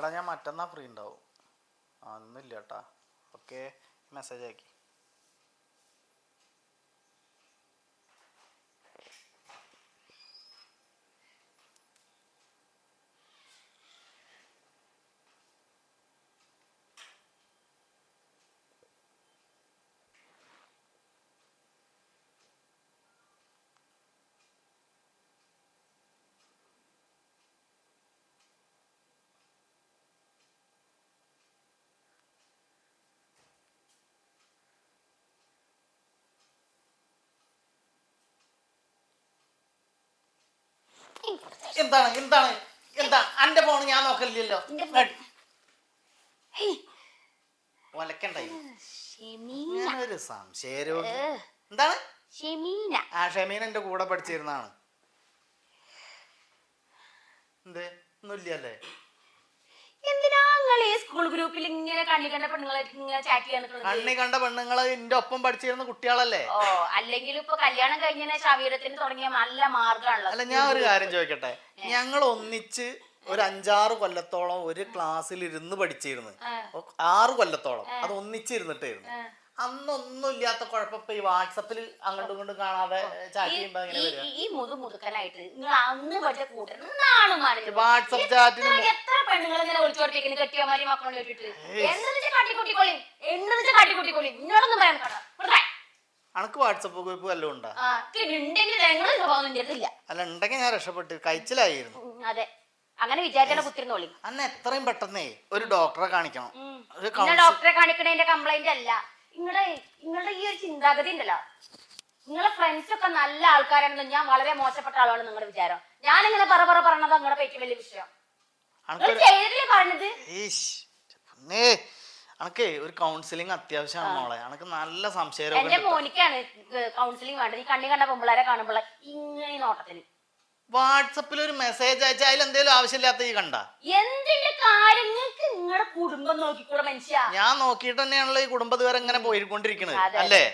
എടാ ഞാൻ മറ്റന്നാ ഫ്രീ ഉണ്ടാവും ആ ഓക്കെ മെസ്സേജ് ആക്കി എന്താണ് എന്താണ്? എന്താ? അന്റെ ഫോൺ ഞാൻ നോക്കലില്ലല്ലോ. ഒലക്കണ്ടായി എന്താണ്? ഷെമീന. ആ ഷമീൻ എന്റെ കൂടെ പഠിച്ചിരുന്നാണ് എന്ത്? ഒന്നുമില്ലല്ലേ എന്തിനാ നിങ്ങൾ ഈ സ്കൂൾ ഗ്രൂപ്പിൽ ഇങ്ങനെ കണ്ണി കണ്ട പെണ്ണുങ്ങളെ ഇങ്ങനെ ചാറ്റ് ചെയ്യാൻ നിൽക്കുന്നത് കണ്ണി കണ്ട പെണ്ണുങ്ങൾ എന്റെ ഒപ്പം പഠിച്ചിരുന്ന കുട്ടികളല്ലേ? ഓ അല്ലെങ്കിൽ ഇപ്പൊ കല്യാണം കഴിഞ്ഞ ശവീരത്തിന് തുടങ്ങിയ നല്ല മാർഗമാണല്ലോ അല്ല ഞാൻ ഒരു കാര്യം ചോദിക്കട്ടെ? ഞങ്ങൾ ഒന്നിച്ച് ഒരു അഞ്ചാറ് കൊല്ലത്തോളം ഒരു ക്ലാസ്സിൽ ഇരുന്ന് പഠിച്ചിരുന്നു. ആറ് കൊല്ലത്തോളം അത് ഒന്നിച്ചിരുന്നിട്ടായിരുന്നു. അന്നൊന്നും ഇല്ലാത്ത കുഴപ്പം ഈ വാട്സപ്പിൽ അങ്ങോട്ടും ഇങ്ങോട്ടും കാണാതെ ചാറ്റ് ഈ- ചെയ്യുമ്പോ മുതു മുതുക്കനായിട്ട് നിങ്ങൾ അന്ന് പഠിച്ച കൂട്ടർ വാട്സപ്പ് ചാറ്റിന് എത്ര പെണ്ണുങ്ങൾ ഇങ്ങനെ ഒളിച്ചോട്ടിരിക്കുന്നു കെട്ടിയമാരി മക്കളെ ഇട്ടിട്ട് എന്തെന്ന് വെച്ചാൽ കാട്ടിക്കൂട്ടിക്കോളി? എന്തെന്ന് വെച്ചാൽ കാട്ടിക്കൂട്ടിക്കോളി? ഇന്നോടൊന്നും പറയാൻ കേട്ടോ വിടറേ. അനക്ക് വാട്സപ്പ് ഗ്രൂപ്പ് വല്ലതും ഉണ്ടാ? അല്ല ഉണ്ടെങ്കിൽ ഞാൻ രക്ഷപ്പെട്ട് കഴിച്ചിലായിരുന്നു. അതെ. അങ്ങനെ വിചാരിച്ചാൽ കുത്തിരുന്നോളി. അന്ന് എത്രയും പെട്ടെന്നേ ഒരു ഡോക്ടറെ കാണിക്കണം. ഡോക്ടറെ കാണിക്കണതിന്റെ കംപ്ലൈന്റ് അല്ല. നിങ്ങളുടെ നിങ്ങളുടെ ഈ ഒരു ചിന്താഗതി ഉണ്ടല്ലോ. നിങ്ങളെ ഫ്രണ്ട്സ് ഒക്കെ നല്ല ആൾക്കാരാണെന്ന് ഞാൻ വളരെ മോശപ്പെട്ട ആളാണ് നിങ്ങളുടെ വിചാരം. ഞാൻ ഇങ്ങനെ പറ പറ പറഞ്ഞത് നിങ്ങളുടെ ഏറ്റവും വലിയ വിഷയം. ചെയ്തില്ലേ പറഞ്ഞത്? അനക്കേ ഒരു കൗൺസിലിംഗ് അത്യാവശ്യമാണ് മോളെ. അനക്ക് നല്ല സംശയം എന്റെ മോനിക്കാണ് കൗൺസിലിംഗ് വേണ്ടത്. ഈ കണ്ണി കണ്ട പെമ്പിള്ളേരെ കാണുമ്പോൾ ഇങ്ങനെ നോട്ടത്തിന് വാട്സപ്പിൽ ഒരു മെസ്സേജ് അയച്ചാൽ അതിൽ എന്തെങ്കിലും ആവശ്യമില്ലാത്ത ഈ കണ്ട. എന്തിന്റെ കാര്യങ്ങൾക്ക് നിങ്ങളുടെ കുടുംബം നോക്കിക്കൂടെ മനുഷ്യ? ഞാൻ നോക്കിയിട്ട് തന്നെയാണല്ലോ ഈ കുടുംബത്തുകാരെ ഇങ്ങനെ പോയിക്കൊണ്ടിരിക്കുന്നത് അല്ലേ?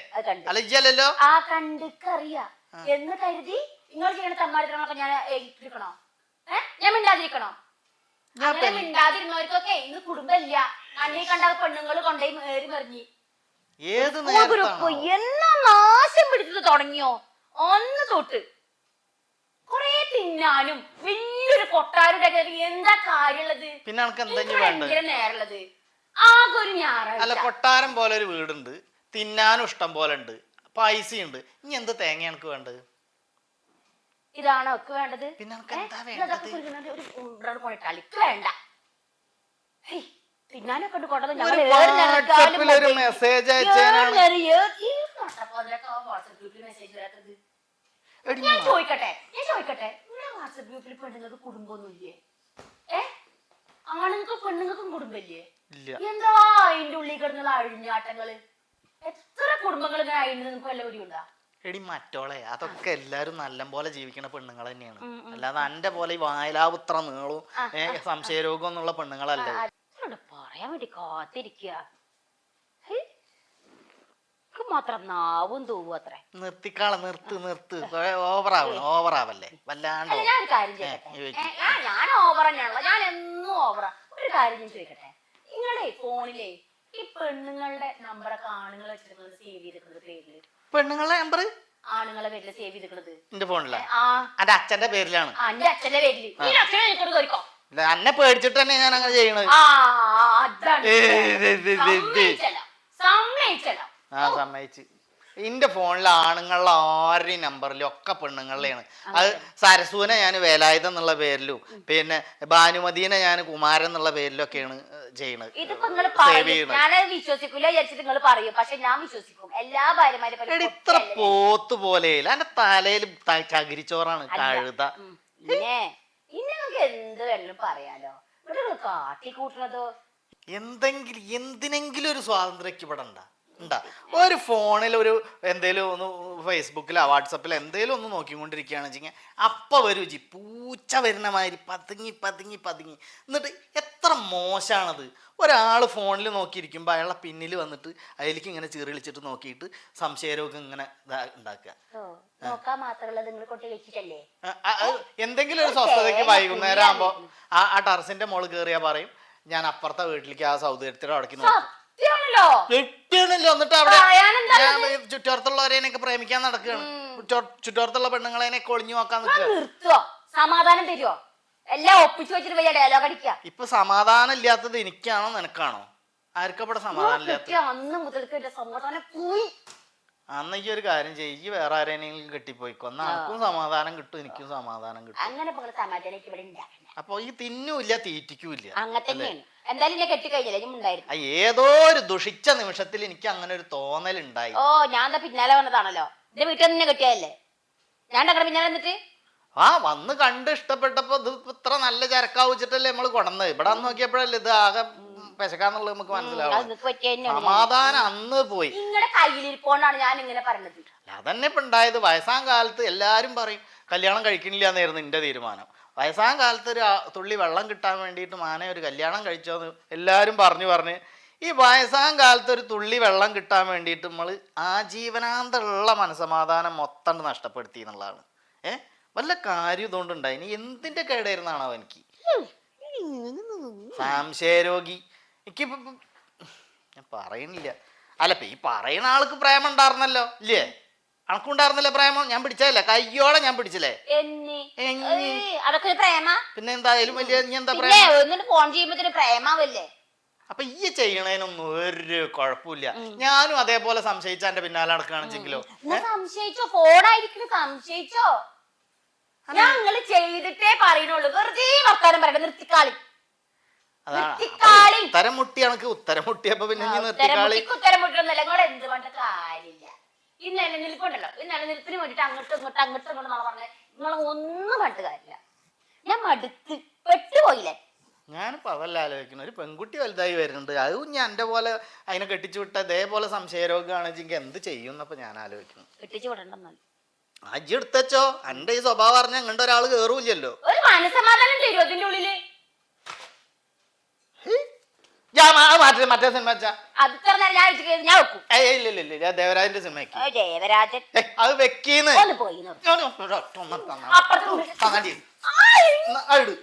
അല്ല ഇജ്ജല്ലല്ലോ? ആ കണ്ടിക്കറിയാ എന്ന് കരുതി നിങ്ങൾ ചെയ്യണ തമ്മാടിത്തരങ്ങളൊക്കെ ഞാൻ ഏൽപ്പിക്കണോ ഏഹ് ഞാൻ മിണ്ടാതിരിക്കണോ? അങ്ങനെ മിണ്ടാതിരുന്നവർക്കൊക്കെ ഇന്ന് കുടുംബമില്ല. കണ്ണി കണ്ട പെണ്ണുങ്ങൾ കൊണ്ടേ മേറി മറിഞ്ഞി. ഏത് എന്നാ നാശം പിടിച്ചത് തുടങ്ങിയോ? ഒന്ന് തൊട്ട്. തിന്നാനും വലിയൊരു കൊട്ടാരുടെ എന്താ കാര്യമുള്ളത്? പിന്നെ നമുക്ക് എന്താ ഇനി വേണ്ടത്? ഭയങ്കര നേരമുള്ളത്. ആകെ ഒരു അല്ല ഞായറാഴ്ച കൊട്ടാരം പോലെ ഒരു വീടുണ്ട്. തിന്നാനും ഇഷ്ടം പോലെ ഉണ്ട്. പൈസ ഉണ്ട് ഇനി എന്ത് തേങ്ങ എനിക്ക് വേണ്ടത്? ഇതാണോ ഒക്കെ വേണ്ടത്? പിന്നെ ഏ? എന്താ ഇതൊക്കെ വേണ്ടത്? ഒരു ഉണ്ടോട് വേണ്ട. ഹേയ്, തിന്നാനൊക്കെ ഉണ്ട്. കൊണ്ടത് ഒരു വാട്സപ്പിൽ ഒരു മെസ്സേജ് അയച്ചതിനാണ് എടി ഞാൻ ചോദിക്കട്ടെ? ഞാൻ ചോദിക്കട്ടെ? വാട്സപ്പ് ഗ്രൂപ്പിൽ പെണ്ണുങ്ങൾക്ക് കുടുംബമൊന്നുമില്ലേ? ഏ? ആണുങ്ങൾക്കും പെണ്ണുങ്ങൾക്കും കുടുംബമില്ലേ? ഇല്ല. എന്താ അതിന്റെ ഉള്ളിൽ കിടന്നുള്ള അഴിഞ്ഞാട്ടങ്ങൾ? എത്ര കുടുംബങ്ങൾ ഇങ്ങനെ അഴിഞ്ഞ് നിങ്ങൾക്ക് വല്ല ഒരു ഉണ്ടാ എടി മറ്റോളെ അതൊക്കെ എല്ലാരും നല്ല പോലെ ജീവിക്കണ പെണ്ണുങ്ങൾ തന്നെയാണ്. അല്ലാതെ അന്റെ പോലെ ഈ വായലാപുത്ര നീളവും സംശയരോഗം എന്നുള്ള പെണ്ണുങ്ങളല്ലേ? പറയാൻ വേണ്ടി കാത്തിരിക്കുക ഇക്ക് മാത്രം നാവും തൂവും അത്രേ. നിർത്തിക്കാളെ നിർത്ത് നിർത്ത്. ഓവറാവണം ഓവറാവല്ലേ? വല്ലാണ്ട് അല്ല ഞാൻ ഒരു കാര്യം ചെയ്യട്ടെ ഏ, ചോദിക്ക്. ഏ, ആ, ഞാൻ ഓവർ തന്നെയാണല്ലോ ഞാൻ എന്നും ഓവറാ. ഒരു കാര്യം ഞാൻ ചോദിക്കട്ടെ? നിങ്ങളുടെ ഫോണിലെ ഈ പെണ്ണുങ്ങളുടെ നമ്പറൊക്കെ ആണുങ്ങൾ സേവ് ചെയ്തിരിക്കുന്നത് പേരിൽ? പെണ്ണുങ്ങളുടെ നമ്പർ ആണുങ്ങളെ പേരിൽ സേവ് ചെയ്തിരിക്കുന്നത്? എന്റെ ഫോണിലാ. ആ. എന്റെ അച്ഛന്റെ പേരിലാണ്. ആ, എന്റെ അച്ഛന്റെ പേരിൽ. നീ അച്ഛനെ എനിക്കോട് കയറിക്കോ ഇല്ല, അന്നെ പേടിച്ചിട്ട് തന്നെ ഞാൻ അങ്ങനെ ചെയ്യണത്. ആ അതാണ് ഏ, ഇത്, ഇത്, ഇത്, ഇത്. സമ്മതിച്ചല്ലോ. സമ്മതിച്ചല്ലോ. ആ സമ്മതിച്ച്. എന്റെ ഫോണിൽ ആണുങ്ങളുടെ ആരുടെയും നമ്പറിലും ഒക്കെ പെണ്ണുങ്ങളുടെയാണ് അത്. സരസുവിനെ ഞാൻ വേലായുധം എന്നുള്ള പേരിലും പിന്നെ ഭാനുമതിനെ ഞാൻ കുമാരൻ എന്നുള്ള പേരിലും ഒക്കെയാണ് ചെയ്യണത്. ഇതിപ്പോ നിങ്ങൾ സേവ് പറയും ചെയ്യണത്. ഞാനത് വിശ്വസിക്കൂല വിചാരിച്ചിട്ട് നിങ്ങൾ പറയും. പക്ഷെ ഞാൻ വിശ്വസിക്കും. എല്ലാ ഭാര്യമാരെ ഇത്ര. പോത്ത് പോലെ എന്റെ തലയിൽ ചകിരിച്ചോറാണ് കഴുത. പിന്നെ ഇനി നിങ്ങൾക്ക് എന്ത് വേണമെങ്കിലും പറയാലോ. ഇവിടെ എന്തെങ്കിലും എന്തിനെങ്കിലും ഒരു സ്വാതന്ത്ര്യം ഇവിടെ ഉണ്ടാ. ഉണ്ടാ ഒരു ഫോണിൽ ഒരു എന്തേലും ഒന്ന് ഫേസ്ബുക്കിലോ വാട്സപ്പിലോ എന്തേലും ഒന്ന് നോക്കിക്കൊണ്ടിരിക്കുകയാണെന്ന് വെച്ചാൽ അപ്പം വരും ജി പൂച്ച വരുന്ന മാതിരി പതുങ്ങി പതുങ്ങി പതുങ്ങി. എന്നിട്ട് എത്ര മോശമാണത് ഒരാൾ ഫോണിൽ നോക്കിയിരിക്കുമ്പോൾ അയാളെ പിന്നിൽ വന്നിട്ട് അതിലേക്ക് ഇങ്ങനെ ചീറിളിച്ചിട്ട് നോക്കിയിട്ട് സംശയരോഗം ഇങ്ങനെ ഉണ്ടാക്കുക. എന്തെങ്കിലും ഒരു സ്വസ്ഥതയ്ക്ക് വൈകുന്നേരം ആകുമ്പോൾ ആ ടെറസിന്റെ മോൾ കയറിയാ പറയും ഞാൻ അപ്പുറത്തെ വീട്ടിലേക്ക് ആ സൗകര്യത്തിന്റെ അടക്കി നോക്കും. സത്യമാണല്ലോ കിട്ടണില്ല എന്നിട്ട് അവിടെ പറയാനെന്താ ഞാൻ ചുറ്റുവരത്തുള്ളവരെയൊക്കെ പ്രേമിക്കാൻ നടക്കുകയാണ്. ചുറ്റു- ചുറ്റുവരത്തുള്ള പെണ്ണുങ്ങളെ കൊളിഞ്ഞു നോക്കാൻ നിൽക്കുക നിർത്തുവോ? സമാധാനം തരുവോ? എല്ലാം ഒപ്പിച്ചു വെച്ചിട്ട് വലിയ ഡയലോഗ് അടിക്കുക. ഇപ്പൊ സമാധാനം ഇല്ലാത്തത് എനിക്കാണോ നിനക്കാണോ? ആർക്കവിടെ സമാധാനം ഇല്ലാത്തത്? കെട്ടിയ അന്ന് മുതൽക്ക് എന്റെ സമാധാനം പോയി. അന്ന് ഈ ഒരു കാര്യം ചെയ്യ്. വേറെ ആരെങ്കിലും കെട്ടിപ്പോയിക്കോ. എന്നാ എനിക്കും സമാധാനം കിട്ടും എനിക്കും സമാധാനം കിട്ടും. അങ്ങനെ പോലെ സമാധാനം ഇവിടെ ഉണ്ടാക്കണ്ട അപ്പൊ ഈ തിന്നൂല്ല തീറ്റിക്കൂല്ല അങ്ങനെ തന്നെയാണ്. എന്തായാലും എന്നെ കെട്ടി കഴിഞ്ഞില്ല ഞാൻ ഉണ്ടായിരുന്നു ആ ഏതോ ഒരു ദുഷിച്ച നിമിഷത്തിൽ എനിക്ക് അങ്ങനെ ഒരു തോന്നൽ ഉണ്ടായി ഓ ഞാൻ എന്താ പിന്നാലെ വന്നതാണല്ലോ. എന്റെ വീട്ടിൽ നിന്ന് കെട്ടിയതല്ലേ? ഞാൻ അങ്ങനെ പിന്നാലെ എന്നിട്ട് ആ വന്ന് കണ്ട് ഇഷ്ടപ്പെട്ടപ്പോ ഇത് ഇത്ര നല്ല ചരക്കാവിച്ചിട്ടല്ലേ നമ്മൾ കൊടന്നത്. ഇവിടെ നോക്കിയപ്പോഴല്ലേ ഇത് ആകെ പെശക്കാന്നുള്ളത് നമുക്ക് മനസ്സിലാവും സമാധാനം അന്ന് പോയി. നിങ്ങളുടെ കയ്യിലിരിപ്പോണ്ടാണ് ഞാൻ ഇങ്ങനെ പറഞ്ഞത്. അതന്നെ ഇപ്പൊ ഉണ്ടായത്. വയസ്സാം കാലത്ത് എല്ലാരും പറയും കല്യാണം കഴിക്കണില്ല എന്നായിരുന്നു എന്റെ തീരുമാനം. വയസ്സാം കാലത്ത് ഒരു തുള്ളി വെള്ളം കിട്ടാൻ വേണ്ടിയിട്ട് മാനെ ഒരു കല്യാണം കഴിച്ചോന്ന് എല്ലാവരും പറഞ്ഞു പറഞ്ഞ്. ഈ വയസ്സാം കാലത്ത് ഒരു തുള്ളി വെള്ളം കിട്ടാൻ വേണ്ടിയിട്ട് നമ്മൾ ആജീവനാന്തമുള്ള മനസമാധാനം മൊത്തം നഷ്ടപ്പെടുത്തി എന്നുള്ളതാണ്. ഏ? വല്ല കാര്യം ഇതുകൊണ്ടുണ്ടായി ഇനി എന്തിന്റെ കേടായിരുന്നാണോ എനിക്ക്? സംശയരോഗി എനിക്കിപ്പോ ഞാൻ പറയണില്ല അല്ലപ്പ ഈ പറയുന്ന ആൾക്ക് പ്രേമം ഉണ്ടായിരുന്നല്ലോ ഇല്ലേ? അണക്കുണ്ടായിരുന്നല്ലേ പ്രേമം? ഞാൻ പിടിച്ചതല്ലേ? കയ്യോടെ ഞാൻ പിടിച്ചില്ലേ? അതൊക്കെ പ്രേമ. പിന്നെ എന്തായാലും വലിയ നീ എന്താ പ്രേമം? ഫോൺ ചെയ്യുമ്പോ പ്രേമാവല്ലേ? അപ്പൊ ഈ ചെയ്യണതിനൊന്നും ഒരു കുഴപ്പമില്ല. ഞാനും അതേപോലെ സംശയിച്ച എന്റെ പിന്നാലെ നടക്കുകയാണെങ്കിലോ? സംശയിച്ചോ? ഫോണായിരിക്കും സംശയിച്ചോ? ഞങ്ങൾ ചെയ്തിട്ടേ പറയണുള്ളൂ. വെറുതെ വർത്താനം പറയണ്ട. നിർത്തിക്കാളി. ഉത്തരം മുട്ടി കണക്ക് ഉത്തരം മുട്ടിയപ്പോ പിന്നെ നിർത്തിക്കാളി. ഉത്തരം മുട്ടൊന്നുമല്ല നിങ്ങൾ എന്ത് പറഞ്ഞ കാര്യമില്ല ഈ നിലനിൽപ്പുണ്ടല്ലോ. ഈ നിലനിൽപ്പിന് വേണ്ടിട്ട് അങ്ങോട്ടും ഇങ്ങോട്ടും അങ്ങോട്ടും ഇങ്ങോട്ടും നമ്മൾ പറഞ്ഞത്. നിങ്ങൾ ഒന്നും പറഞ്ഞിട്ട് കാര്യമില്ല. ഞാൻ മടുത്ത് പെട്ടുപോയില്ലേ ഞാനിപ്പോ അതല്ല ആലോചിക്കുന്നത് ഒരു പെൺകുട്ടി വലുതായി വരുന്നുണ്ട്. അതും ഞാൻ എന്റെ പോലെ അതിനെ കെട്ടിച്ചു വിട്ട ഇതേപോലെ സംശയരോഗമാണെങ്കിൽ എന്ത് ചെയ്യും എന്നപ്പോ ഞാൻ ആലോചിക്കുന്നു. കെട്ടിച്ചു വിടണ്ടെന്നാണ് അജി എടുത്തച്ചോ? എന്റെ ഈ സ്വഭാവം പറഞ്ഞ അങ്ങോട്ട് ഒരാൾ കേറൂല്ലോ ഒരു മനസ്സമാധാനം തരുമോ അതിന്റെ ഉള്ളിൽ? ഞാൻ മാറ്റേ സിനിമ വെച്ചാ? അത് പറഞ്ഞാൽ ഞാൻ വെച്ച് ഞാൻ വെക്കും. ഏയ് ഇല്ല ഇല്ല ഇല്ല ദേവരാജന്റെ സിനിമയ്ക്ക്. ഓ, ദേവരാജൻ. ഏയ് അത് വെക്കീന്ന്. ഒന്ന് പോയി നിർത്ത്. ഞാൻ ഒരൊറ്റ ഒന്ന് തന്നാ. അപ്പുറത്ത് കൊണ്ട്. തന്നാടി. ആയ്. എന്നാ, അത് ഇട്.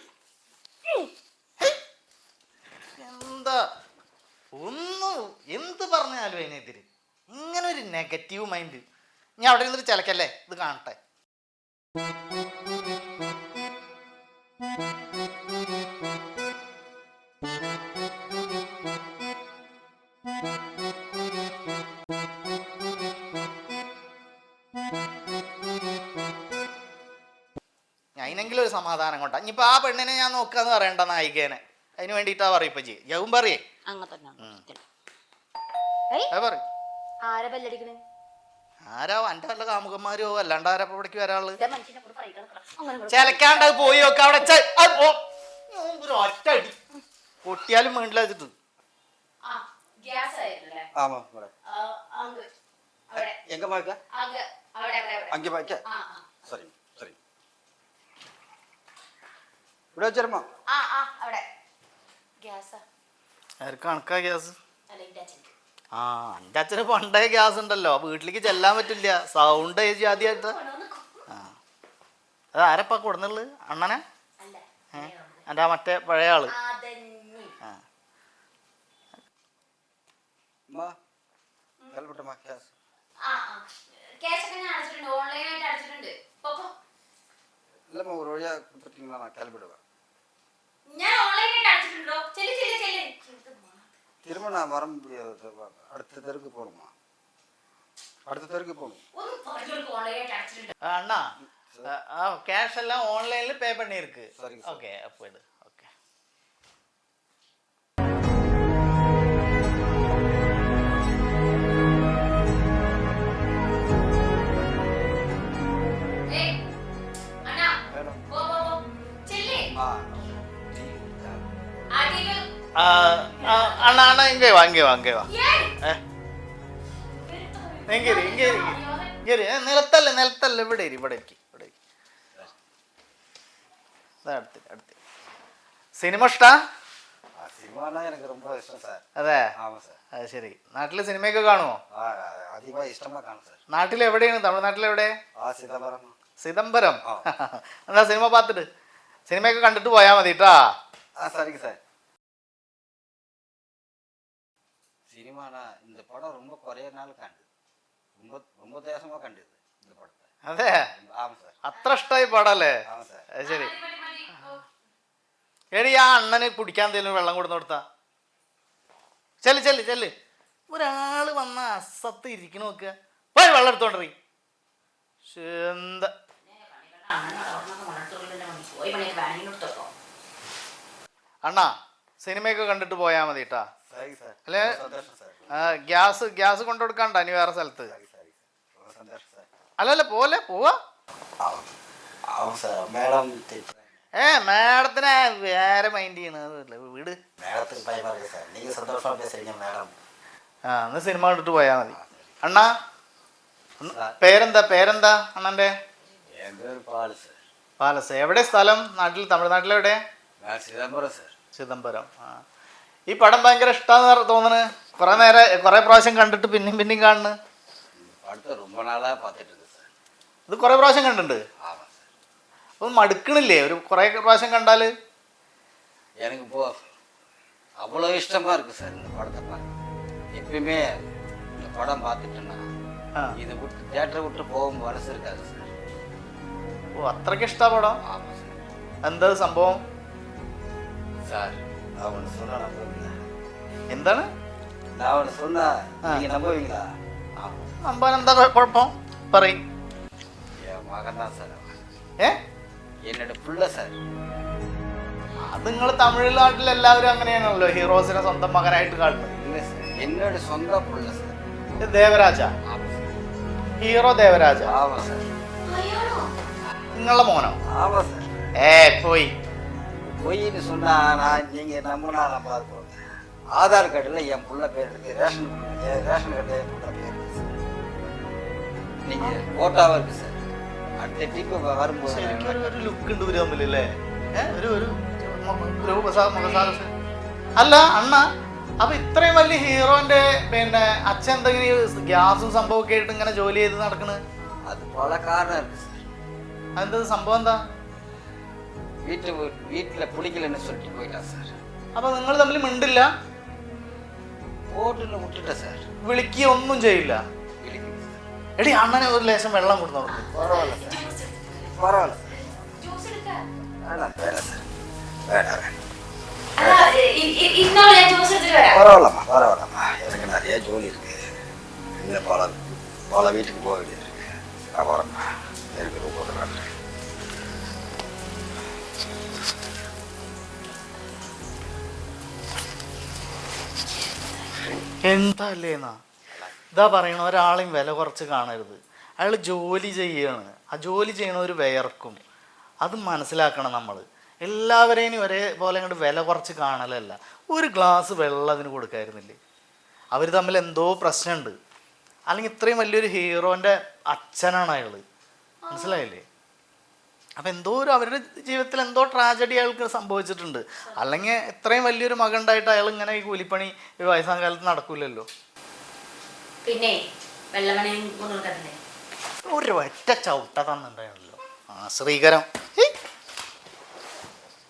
എന്താ? ഒന്ന് എന്ത് പറഞ്ഞാലും അതിനെതിര്. ഇങ്ങനെ ഒരു നെഗറ്റീവ് മൈൻഡ്. ഞാൻ അവിടെ ഇരുന്നിട്ട് ചിലക്കല്ലേ? ഇത് കാണട്ടെ. അതിനെങ്കിലും ഒരു സമാധാനം കൊണ്ടാ ഇനിയിപ്പോ ആ പെണ്ണിനെ ഞാൻ നോക്കാന്ന് പറയണ്ട നായികേനെ അതിന് വേണ്ടിയിട്ടാ പറയും ഇപ്പൊ ജി യവും പറയേ അങ്ങനെ തന്നെയാണ് ഉം. ഏയ്, അത് പറയും ആരാ ബെല്ലടിക്കണേ ആരാ എൻ്റെ വല്ല കാമുകന്മാരോ അല്ലാണ്ട് ആരാ ഇപ്പൊ ഇവിടേക്ക് വരാള് ഇതേ മനുഷ്യനെ കൂടെ പറയിക്കണം കേട്ടോ. അങ്ങനെ കൂടെ. ചിലക്കാണ്ട് അത് പോയി നോക്ക അവിടെ ചെ- അത് പോ. ഞാൻ ഒരു ഒറ്റ അടി പൊട്ടിയാലും വേണ്ടില്ല വെച്ചിട്ട് ആ, ഗ്യാസ് ആയിരുന്നല്ലേ? ஆமா மேடம் ആ, അങ്ങ്. അവിടെ. எங்கம்மா இருக்க അങ്ങ്. അവിടെ, അവിടെ, അവിടെ. அங்கே வைக்க ആ, ആ. சரி ഇവിടെ ആ ആ അവിടെ. ഗ്യാസ്. അല്ല ആ എന്റെ അച്ഛന് പണ്ടേ ഗ്യാസ് ഉണ്ടല്ലോ. വീട്ടിലേക്ക് ചെല്ലാൻ പറ്റില്ല. സൗണ്ട് ചേച്ചി ആദ്യമായിട്ട് ആ. അത് ആരപ്പാ കൊടുന്നുള്ളു അണ്ണനെ? അല്ല എന്റെ മറ്റേ പഴയ ആൾ. ആ. ഗ്യാസ്. ആ ആ. ഓൺലൈനായിട്ട് അടച്ചിട്ടുണ്ട്. പോ പോ. എല്ലാം ഒരു വഴിയാ நான் வர முடியாது அடுத்த தெருக்கு போகணுமா? அடுத்த தெருக்கு போகணும். அண்ணா. கேஷ் எல்லாம் ஆன்லைனில் பே பண்ணியிருக்கு. சரி. ஓகே அப்போ இது அண்ணா இங்கே வா இங்கே வா இங்கே வா எங்கே இரு இங்கே இரு இங்கே இரு நிலத்தல்ல நிலத்தல்ல ഇവിടെ ഇരി ഇവിടേക്ക് ഇവിടേക്ക് അടുത്ത് അടുത്ത്. സിനിമ ഇഷ്ടാ? സിനിമ എനിക്ക് ரொம்ப ഇഷ്ടം സാർ. അതെ? സാർ. അത് ശരി. നാട്ടിൽ സിനിമയൊക്കെ കാണുമോ അധികമായി ഇഷ്ടമാ കാണും സാർ. നാട്ടിൽ എവിടെയാണ്? തമിഴ്നാട്ടിൽ എവിടെ? സിദംബരം സിദംബരം എന്നാ സിനിമ പാത്തിട്ട്. സിനിമയൊക്കെ കണ്ടിട്ട് പോയാൽ മതി കേട്ടാ സാർ. தெரியுமாண்ணா இந்த படம் ரொம்ப குறைய நாள் கண்டு ரொம்ப ரொம்ப தேசமாக கண்டது இந்த படத்தை അതെ ஆமாம் சார் അത്ര ഇഷ്ടമായി പടല്ലേ ஆமாம் சார் അത് ശരി എടി ആ അണ്ണന് കുടിക്കാൻ എന്തെങ്കിലും വെള്ളം കൊടുത്തു കൊടുത്താ ചെല്ല് ചെല്ല് ചെല്ല് ഒരാള് വന്ന അസത്ത് ഇരിക്കണ നോക്കുക പോയി വെള്ളം എടുത്തോണ്ടറി എന്താ പോയി പണിയൊക്കെ വേണമെങ്കിൽ എടുത്തോട്ടോ അണ്ണാ സിനിമയൊക്കെ കണ്ടിട്ട് പോയാൽ മതി കേട്ടാ അല്ലെ? ഗ്യാസ് ഗ്യാസ് കൊണ്ടുകൊടുക്കാണ്ട ഇനി വേറെ സ്ഥലത്ത്. അല്ലല്ല പോലെ പോവാ. ഏ മാഡത്തിനെ വേറെ മൈൻഡ് ചെയ്യണത് വീട്. ആ എന്നാ സിനിമ കണ്ടിട്ട് പോയാ മതി. അണ്ണാ പേരെന്താ പേരെന്താ അണ്ണന്റെ? പാലസ്. എവിടെ സ്ഥലം? നാട്ടിൽ തമിഴ്നാട്ടിലെവിടെ? ചിദംബരം സാർ. ചിദംബരം. ഈ പടം ഭയങ്കര ഇഷ്ടമാണെന്ന് തോന്നുന്നു കുറെ നേരെ കുറെ പ്രാവശ്യം കണ്ടിട്ട് പിന്നെയും പിന്നെയും കാണുന്നു ഇത് കുറെ പ്രാവശ്യം കണ്ടിട്ടുണ്ട്? അപ്പൊ മടുക്കണില്ലേ? ഒരു കുറെ പ്രാവശ്യം കണ്ടാൽ? എനിക്കിപ്പോ அவ்வளோ இஷ்டமாக இருக்குது சார் இந்த படத்தை படம் பார்த்துட்டேன்னா இதை விட்டு தேட்டரை விட்டு போக மனசு இருக்காது சார் ஓ அத்தனைக்கு இஷ்ட படம் சார் எந்த சம்பவம் சார் நான் ஒன்று சொன்னா நம்புவீங்களா എന്താണ് நான் ஒன்று சொன்னா ஆ. நீங்கள் நம்புவீங்களா ஆமாம் അമ്പാൻ എന്താ കുഴ- കുഴപ്പം പറയും என் மகன் தான் சார் அவன். ഏ என்னோட புள்ள சார் അത് നിങ്ങൾ തമിഴ്നാട്ടിൽ എല്ലാവരും അങ്ങനെയാണല്ലോ ഹീറോസിനെ സ്വന്തം മകനായിട്ട് കാണുന്നത് இல்லை சார் என்னோட சொந்த புள்ள சார் ഇത് ദേവരാജ ஆமாம் சார் ഹീറോ ദേവരാജ ஆமாம் சார் അയ്യാണോ നിങ്ങളുടെ മോനോ ஆமாம் சார் ഏ പോയി பொய்ன்னு சொன்னா நான் நீங்கள் நம்பினா நான் பார்ப்போம் ஆதார் கார்டில் என் புள்ள பேர் இருக்கு ரேஷன் என் ரேஷன் கார்டில் என் புள்ள பேர் இருக்கு சார் நீங்கள் ஃபோட்டோவாக இருக்கு சார் அடுத்த ட்ரிப்பு வரும்போது ശരിക്കും ഒരു- ഒരു ലുക്ക് ഉണ്ട് ഇവര് തമ്മിലല്ലേ ഏ? ഒരു ഒരു മ- രൂപസാ മുഖസാദൃശ്യം. അല്ല അണ്ണ അപ്പൊ ഇത്രയും വലിയ ഹീറോന്റെ പിന്നെ അച്ഛൻ എന്തെങ്കിലും ഗ്യാസും സംഭവമൊക്കെ ആയിട്ട് ഇങ്ങനെ ജോലി ചെയ്ത് നടക്കണ് அது பல காரணம் இருக்கு சார் അതെന്താ സംഭവം എന്താ வீட்டு வீட்டில் பிடிக்கலன்னு சொல்லிட்டு போயிட்டான் சார் അപ്പൊ നിങ്ങൾ തമ്മിൽ മിണ്ടില്ല போட்டுன்னு விட்டுட்டேன் சார் വിളിക്കുക ഒന്നും ചെയ്യില്ല விழிக்குது சார் എടി അണ്ണനെ ഒരു ലേശം വെള്ളം കൊടുത്തു നോക്ക് பரவாயில்ல சார் பரவாயில்ல சார் ജ്യൂസ് എടുക്കാം வேணாம் வேணாம் சார் வேணாம் வேணாம் അല്ല ഇ- ഇ- ഇന്നോളെ ഞാൻ ജ്യൂസ് എടുത്തിട്ട് വരാം பரவாயில்லம்மா பரவாயில்லம்மா எனக்கு நிறைய ஜோலி இருக்கு இன்னும் பல பல வீட்டுக்கு போக வேண்டியது இருக்கு நான் வரேம்மா எனக்கு ரொம்ப நன்றி എന്താ അല്ലേന്നാ ഇതാ പറയണ ഒരാളെയും വില കുറച്ച് കാണരുത്. അയാൾ ജോലി ചെയ്യാണ്. ആ ജോലി ചെയ്യണവർ വിയർക്കും. അത് മനസ്സിലാക്കണം നമ്മൾ എല്ലാവരെയും ഒരേപോലെ അങ്ങോട്ട് വില കുറച്ച് കാണലല്ല. ഒരു ഗ്ലാസ് വെള്ളം അതിന് കൊടുക്കായിരുന്നില്ലേ? അവർ തമ്മിൽ എന്തോ പ്രശ്നമുണ്ട് അല്ലെങ്കിൽ ഇത്രയും വലിയൊരു ഹീറോന്റെ അച്ഛനാണ് അയാൾ മനസ്സിലായില്ലേ? അപ്പം എന്തോ ഒരു അവരുടെ ജീവിതത്തിൽ എന്തോ ട്രാജഡി അയാൾക്ക് സംഭവിച്ചിട്ടുണ്ട്. അല്ലെങ്കിൽ ഇത്രയും വലിയൊരു മകൻ ഉണ്ടായിട്ട് അയാൾ ഇങ്ങനെ ഈ കൂലിപ്പണി ഈ വയസ്സാം കാലത്ത് നടക്കൂലല്ലോ. പിന്നെ ഒരു ഒറ്റ ചവിട്ട തന്നിട്ടുണ്ടായിരുന്നല്ലോ. ആ ശ്രീകരം.